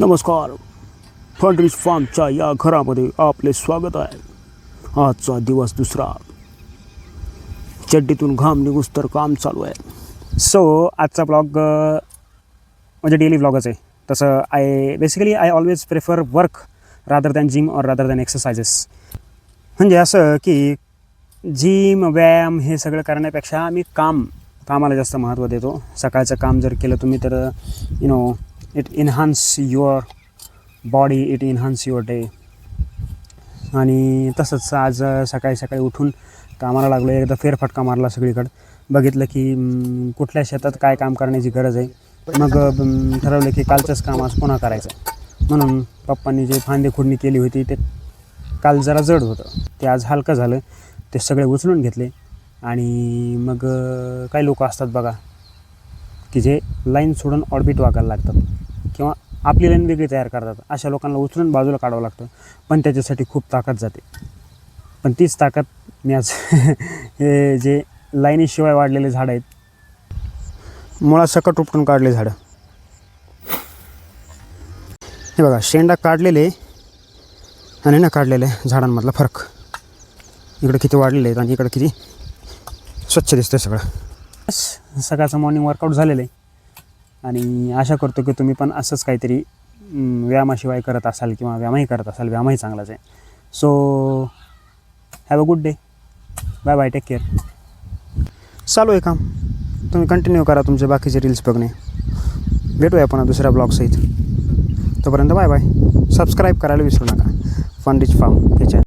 नमस्कार. फंड्रीज फार्मच्या या घरामध्ये आपले स्वागत आहे. आजचा दिवस दुसरा. चड्डीतून घाम निघूस तर काम चालू आहे. सो आजचा ब्लॉग म्हणजे डेली ब्लॉगच आहे. तसं I basically I always prefer work rather than gym और रादर दॅन एक्सरसाइजेस म्हणजे असं की जिम व्यायाम हे सगळं करण्यापेक्षा मी काम कामाला जास्त महत्त्व देतो. सकाळचं काम जर केलं तुम्ही तर you know it enhance your body it enhance your day आणि तसंच आज सकाळी सकाळी उठून कामाला लागलो एकदा फेरफटका मारला सगळीकडं. बघितलं की कुठल्या शेतात काय काम करण्याची गरज आहे. मग ठरवलं की कालचंच काम आज पुन्हा करायचं म्हणून पप्पांनी जे फांदी खुडणी केली होती ते काल जरा जड होतं. ते आज हलकं झालं. ते सगळे उचलून घेतले. आणि मग काही लोक असतात बघा की जे लाईन सोडून ऑर्बिट वागायला लागतात. किंवा आपली लाईन वेगळी तयार करतात. अशा लोकांना उचलून बाजूला काढावं लागतं. पण त्याच्यासाठी खूप ताकद जाते. पण तीच ताकद मी आज हे जे लाईनीशिवाय वाढलेले झाडं आहेत मुळात सकट उपटून काढले झाडं. हे बघा शेंडा काढलेले आणि न काढलेले झाडांमधला फरक. इकडे किती वाढलेले आहेत आणि इकडे किती स्वच्छ दिसतं सगळं. सकाळचं मॉर्निंग वर्कआउट झालेलं आहे. आणि आशा करतो की तुम्ही पण असंच काहीतरी व्यायामाशिवाय करत असाल किंवा व्यायामही करत असाल व्यायामही चांगलाच आहे. So have a good day bye bye take care चालू आहे काम. तुम्ही कंटिन्यू करा तुमचे बाकीचे रील्स बघणे. भेटूया पुन्हा दुसऱ्या ब्लॉगसहित तोपर्यंत बाय बाय सबस्क्राईब करायला विसरू नका. फंडिज फार्म हे